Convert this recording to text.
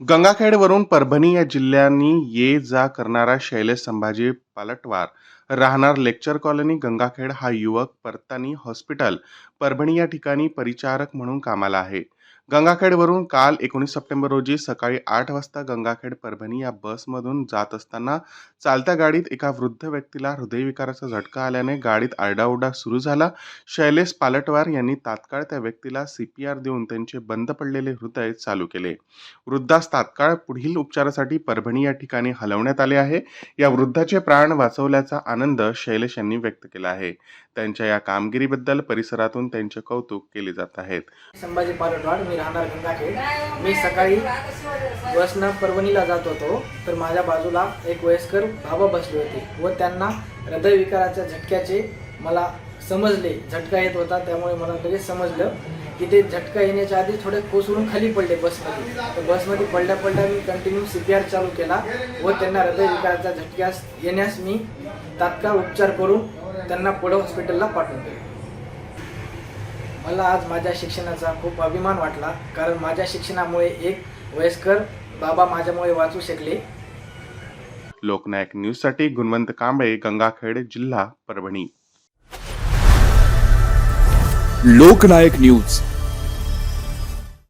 गंगाखेडवरून परभणी या जिल्ह्यांनी ये जा करणारा शैलेश संभाजी पालटवार राहणार लेक्चर कॉलनी गंगाखेड हा युवक परतानी हॉस्पिटल. परभणी या ठिकाणी परिचारक म्हणून कामाला आहे. गंगाखेडवरून काल एकोणीस सप्टेंबर रोजी सकाळी आठ वाजता गंगाखेड परभणी या बसमधून जात असताना चालत्या गाडीत एका वृद्ध व्यक्तीला हृदयविकाराचा झटका आल्याने गाडीत आरडाओरडा सुरू झाला. शैलेश पालटवार यांनी तात्काळ त्या व्यक्तीला सी पी आर देऊन त्यांचे बंद पडलेले हृदय चालू केले. वृद्धास तात्काळ पुढील उपचारासाठी परभणी या ठिकाणी हलवण्यात आले आहे. या वृद्धाचे प्राण वाचवल्याचा आनंद शैलेश यांनी व्यक्त केला आहे. त्यांच्या या कामगिरीबद्दल परिसरातून त्यांचे कौतुक केले जात आहेत संभाजी पारटवाड मी राहणार गंगाखेड. मी सकाळी बसनं परभणीला जात होतो तर माझ्या बाजूला एक वयस्कर बाबा बसले होते व त्यांना हृदयविकाराच्या झटक्याचे मला समजले झटका येत होता त्यामुळे मला लगेच समजलं की ते झटका येण्याच्या आधी थोडे कोसळून खाली पडले बसमध्ये. तर बसमध्ये पडल्या पडल्या मी कंटिन्यू सी पी आर चालू केला व त्यांना हृदयविकाराच्या झटक्यास येण्यास मी तात्काळ उपचार करून त्यांना पुढं हॉस्पिटलला पाठवून दिले. मला आज माझ्या शिक्षणाचा खूप अभिमान वाटला कारण माझ्या शिक्षणामुळे एक वयस्कर बाबा माझ्यामुळे वाचू शकले. लोकनायक न्यूजसाठी गुणवंत कांबळे गंगाखेड जिल्हा परभणी. लोकनायक न्यूज.